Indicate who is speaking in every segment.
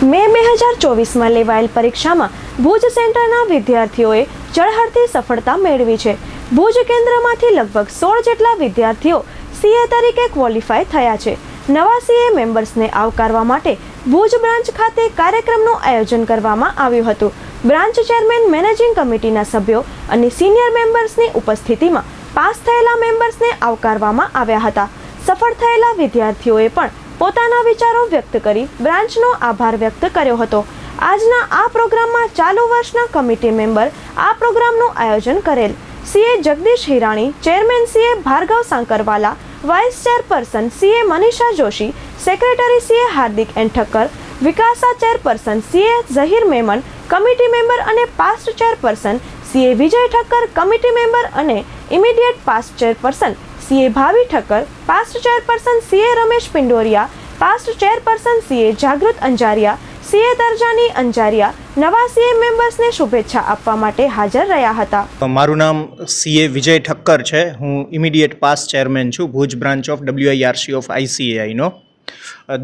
Speaker 1: મે બે હજાર ચોવીસમાં લેવાયેલ પરીક્ષામાં ભુજ સેન્ટરના વિદ્યાર્થીઓએ ચળહળતી સફળતા મેળવી છે. ભુજ કેન્દ્રમાંથી લગભગ સોળ જેટલા વિદ્યાર્થીઓ સીએ તરીકે ક્વોલિફાય થયા છે. નવા સીએ મેમ્બર્સને આવકારવા માટે ભુજ બ્રાન્ચ ખાતે કાર્યક્રમનું આયોજન કરવામાં આવ્યું હતું. બ્રાન્ચ ચેરમેન, મેનેજિંગ કમિટીના સભ્યો અને સિનિયર મેમ્બર્સની ઉપસ્થિતિમાં પાસ થયેલા મેમ્બર્સને આવકારવામાં આવ્યા હતા. સફળ થયેલા વિદ્યાર્થીઓએ પણ પોતાના વિચારો વ્યક્ત કરી બ્રાન્ચનો આભાર વ્યક્ત કર્યો હતો. આજના આ પ્રોગ્રામમાં ચાલુ વર્ષના કમિટી મેમ્બર આ પ્રોગ્રામનું આયોજન કરેલ. CA Jagdish Hirani, chairman CA Bhargav Sankarwala, vice chairperson CA Manisha Joshi, secretary CA Hardik N Thakkar વિકાસા chairperson CA Zaheer Memon, committee member અને past chairperson CA Vijay Thakkar, committee member અને immediate past chairperson CA Bhavi Thakkar past chairperson CA Ramesh Pindoria past chairperson CA Jagrut Anjaria, CA દરજાની Anjaria, નવા CA મેમ્બર્સને શુભેચ્છા આપવા માટે હાજર રહ્યા હતા.
Speaker 2: મારું નામ સીએ વિજય ઠક્કર છે. હું ઇમિડિયેટ પાસ ચેરમેન છું, Bhuj branch of WIRC of આઈસીએઆઈનો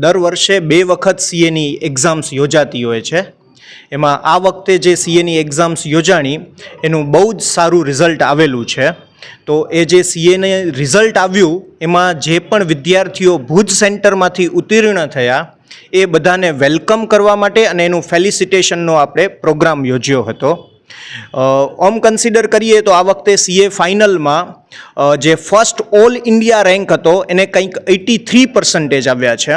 Speaker 2: દર વર્ષે બે વખત સીએની એક્ઝામ્સ યોજાતી હોય છે. એમાં આ વખતે જે સીએની એક્ઝામ્સ યોજાણી, એનું બહુ જ સારું રિઝલ્ટ આવેલું છે. તો એ જે સીએને રિઝલ્ટ આવ્યું, એમાં જે પણ વિદ્યાર્થીઓ ભુજ સેન્ટરમાંથી ઉત્તીર્ણ થયા, એ બધાને વેલકમ કરવા માટે અને એનું ફેલિસિટેશનનો આપણે પ્રોગ્રામ યોજ્યો હતો. ઓમ કન્સિડર કરીએ તો આ વખતે સીએ ફાઇનલમાં જે ફર્સ્ટ ઓલ ઇન્ડિયા રેન્ક હતો, એને કંઈક એટી થ્રી પર્સન્ટેજ આવ્યા છે.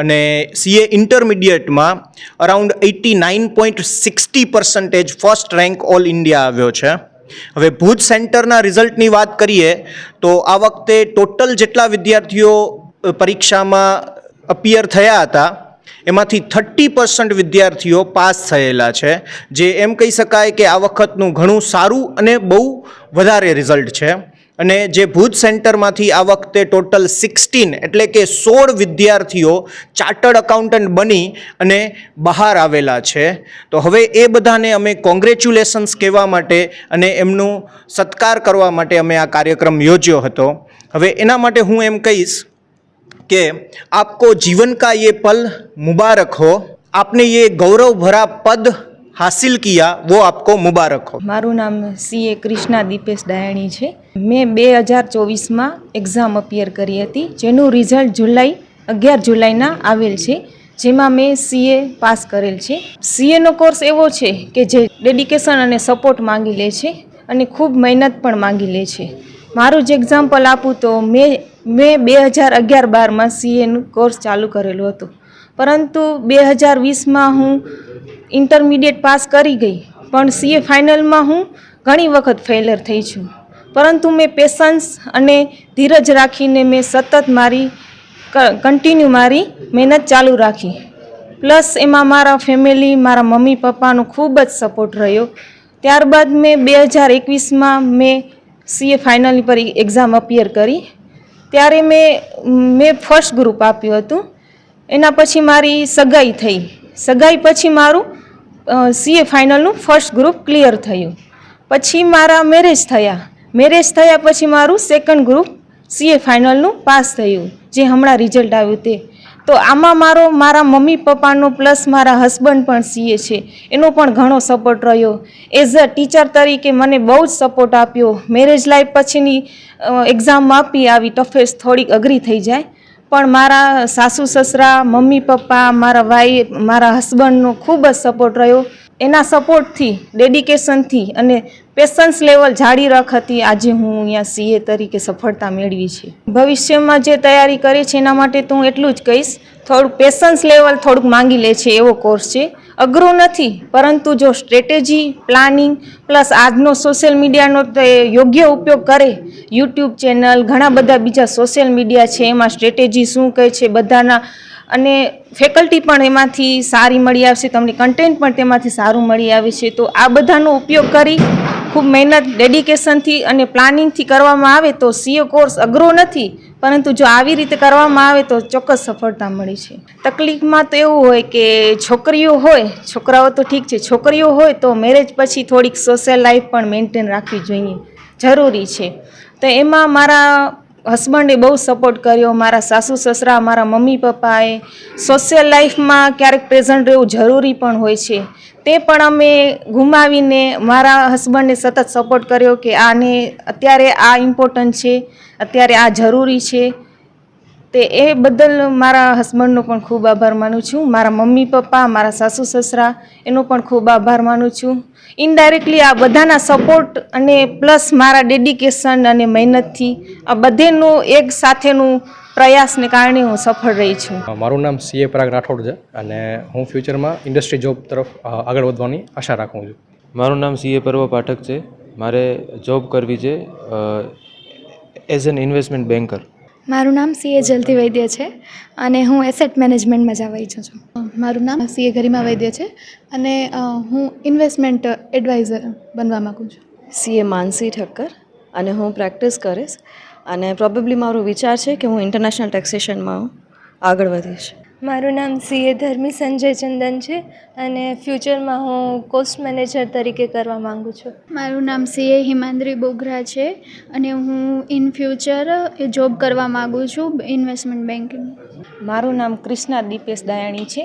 Speaker 2: અને CA ઇન્ટરમીડિયેટમાં around eighty nine point sixty percentage first rank all India આવ્યો છે. હવે ભુજ સેન્ટરના રિઝલ્ટની વાત કરીએ, તો આ વખતે ટોટલ જેટલા વિદ્યાર્થીઓ પરીક્ષામાં અપિયર થયા હતા, એમાંથી થર્ટી પર્સન્ટ વિદ્યાર્થીઓ પાસ થયેલા છે, જે એમ કહી શકાય કે આ વખતનું ઘણું સારું અને બહુ વધારે રિઝલ્ટ છે. અને જે ભૂજ સેન્ટરમાંથી આ વખતે ટોટલ સિક્સટીન એટલે કે સોળ વિદ્યાર્થીઓ ચાર્ટર્ડ અકાઉન્ટન્ટ બની અને બહાર આવેલા છે. તો હવે એ બધાને અમે કોંગ્રેચ્યુલેશન્સ કહેવા માટે અને એમનું સત્કાર કરવા માટે અમે આ કાર્યક્રમ યોજ્યો હતો. હવે એના માટે હું એમ કહીશ કે આપકો જીવન કા યે પલ મુબારક હો. આપને યે ગૌરવ ભરા પદ હાસિલ કિયા વો આપકો મુબારક હો
Speaker 3: મારું નામ સીએ ક્રિષ્ના દીપેશ ડાયણી છે. મેં બે હજાર ચોવીસમાં એક્ઝામ અપિયર કરી હતી, જેનું રિઝલ્ટ જુલાઈ, અગિયાર જુલાઈના આવેલ છે, જેમાં મેં સીએ પાસ કરેલ છે. સીએનો કોર્સ એવો છે કે જે ડેડિકેશન અને સપોર્ટ માંગી લે છે અને ખૂબ મહેનત પણ માંગી લે છે. મારું જ એક્ઝામ્પલ આપું તો મેં મેં બે હજાર અગિયાર બારમાં સીએનું કોર્સ ચાલુ કરેલું હતું. પરંતુ બે હજાર વીસમાં હું ઇન્ટરમીડિયેટ પાસ કરી ગઈ. પણ સીએ ફાઇનલમાં હું ઘણી વખત ફેલર થઈ છું. પરંતુ મેં પેશન્સ અને ધીરજ રાખીને મેં સતત મારી કન્ટિન્યુ મારી મહેનત ચાલુ રાખી. પ્લસ એમાં મારા ફેમિલી મારા મમ્મી, પપ્પાનો ખૂબ જ સપોર્ટ રહ્યો. ત્યારબાદ મેં બે હજાર એકવીસમાં મેં સીએ ફાઇનલની પર એક્ઝામ અપિયર કરી. ત્યારે મેં મેં ફર્સ્ટ ગ્રુપ આપ્યું હતું. એના પછી મારી સગાઈ થઈ. સગાઈ પછી મારું સીએ ફાઇનલનું ફર્સ્ટ ગ્રુપ ક્લિયર થયું. પછી મારા મેરેજ થયા. મેરેજ થયા પછી મારું સેકન્ડ ગ્રુપ સીએ ફાઇનલનું પાસ થયું, જે હમણાં રિઝલ્ટ આવ્યું તે. તો આમાં મારો, મારા મમ્મી પપ્પાનો પ્લસ મારા હસબન્ડ પણ સીએ છે. એનો પણ ઘણો સપોર્ટ રહ્યો. એઝ અ ટીચર તરીકે મને બહુ જ સપોર્ટ આપ્યો. મેરેજ લાઈફ પછીની એક્ઝામ આપી આવી ટફેસ્ટ થોડીક અઘરી થઈ જાય. પણ મારા સાસુ, સસરા, મમ્મી, પપ્પા, મારા ભાઈ, મારા હસબન્ડનો ખૂબ જ સપોર્ટ રહ્યો. એના સપોર્ટથી ડેડિકેશનથી અને પેશન્સ લેવલ જાળી રાખતી આજે હું અહીંયા સીએ તરીકે સફળતા મેળવી છે. ભવિષ્યમાં જે તૈયારી કરી છે એના માટે તો હું એટલું જ કહીશ. થોડુંક પેશન્સ લેવલ થોડુંક માંગી લે છે એવો કોર્સ છે. અઘરો નથી, પરંતુ જો સ્ટ્રેટેજી પ્લાનિંગ પ્લસ આજનો સોશિયલ મીડિયાનો યોગ્ય ઉપયોગ કરે યુટ્યુબ ચેનલ ઘણા બધા બીજા સોશિયલ મીડિયા છે, એમાં સ્ટ્રેટેજી શું કહે છે બધાના, અને ફેકલ્ટી પણ એમાંથી સારી મળી આવશે, તમને કન્ટેન્ટ પણ તેમાંથી સારું મળી આવે છે, તો આ બધાનો ઉપયોગ કરી ખૂબ મહેનત ડેડિકેશનથી અને પ્લાનિંગથી કરવામાં આવે તો સીએ કોર્સ અઘરો નથી પરંતુ જો આવી રીતે કરવામાં આવે તો ચોક્કસ સફળતા મળી છે. તકલીફમાં તો એવું હોય કે છોકરીઓ હોય, છોકરાઓ તો ઠીક છે, છોકરીઓ હોય તો મેરેજ પછી થોડીક સોશિયલ લાઈફ પણ મેન્ટેન રાખવી જોઈએ, જરૂરી છે. તો એમાં મારા હસબન્ડે બહુ સપોર્ટ કર્યો, મારા સાસુ, સસરા, મારા મમ્મી, પપ્પાએ સોશિયલ લાઈફમાં ક્યારેક પ્રેઝન્ટ રહેવું જરૂરી પણ હોય છે. તે પણ અમે ગુમાવીને મારા હસબન્ડે સતત સપોર્ટ કર્યો કે આને અત્યારે આ ઇમ્પોર્ટન્ટ છે, અત્યારે આ જરૂરી છે. તે એ બદલ મારા હસબન્ડનો પણ ખૂબ આભાર માનું છું. મારા મમ્મી પપ્પા, મારા સાસુ સસરા, એનો પણ ખૂબ આભાર માનું છું. ઇનડાયરેક્ટલી આ બધાના સપોર્ટ અને પ્લસ મારા ડેડિકેશન અને મહેનતથી આ બધેનું એક સાથેનું પ્રયાસને કારણે હું સફળ રહી છું.
Speaker 4: મારું નામ સીએ પરાગ રાઠોડ છે અને હું ફ્યુચરમાં ઇન્ડસ્ટ્રી જોબ તરફ આગળ વધવાની આશા રાખું છું.
Speaker 5: મારું નામ સીએ પર્વ પાઠક છે. મારે જોબ કરવી છે એઝ એન ઇન્વેસ્ટમેન્ટ બેન્કર.
Speaker 6: મારું નામ સીએ જલતી વૈદ્ય છે અને હું એસેટ મેનેજમેન્ટમાં જવા ઈચ્છું છું.
Speaker 7: મારું નામ સીએ ગરિમા વૈદ્ય છે અને હું ઇન્વેસ્ટમેન્ટ એડવાઇઝર બનવા માગું છું.
Speaker 8: સીએ માનસી ઠક્કર અને હું પ્રેક્ટિસ કરીશ અને પ્રોબેબલી મારો વિચાર છે કે હું ઇન્ટરનેશનલ ટેક્સેશનમાં આગળ વધીશ.
Speaker 9: મારું નામ સીએ ધર્મી સંજય ચંદન છે અને ફ્યુચરમાં હું કોસ્ટ મેનેજર તરીકે કરવા માગું છું.
Speaker 6: મારું નામ સીએ હિમાંદ્રી બોગરા છે અને હું ઇન ફ્યુચર જોબ કરવા માગું છું ઇન્વેસ્ટમેન્ટ બેન્કિંગ
Speaker 3: મારું નામ ક્રિષ્ના દીપેશ દયાણી છે.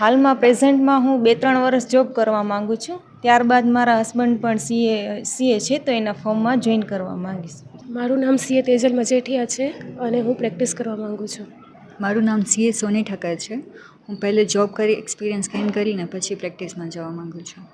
Speaker 3: હાલમાં પ્રેઝન્ટમાં હું બે ત્રણ વર્ષ જોબ કરવા માગું છું. ત્યારબાદ મારા હસબન્ડ પણ સીએ સીએ છે તો એના ફોર્મમાં જોઈન કરવા માંગીશ.
Speaker 10: મારું નામ સીએ તેજલ મજેઠિયા છે અને હું પ્રેક્ટિસ કરવા માગું છું.
Speaker 11: મારું નામ સીએ સોની ઠક્કર છે. હું પહેલે જોબ કરી એક્સપિરિયન્સ ગેઇન કરીને પછી પ્રેક્ટિસમાં જવા માગું છું.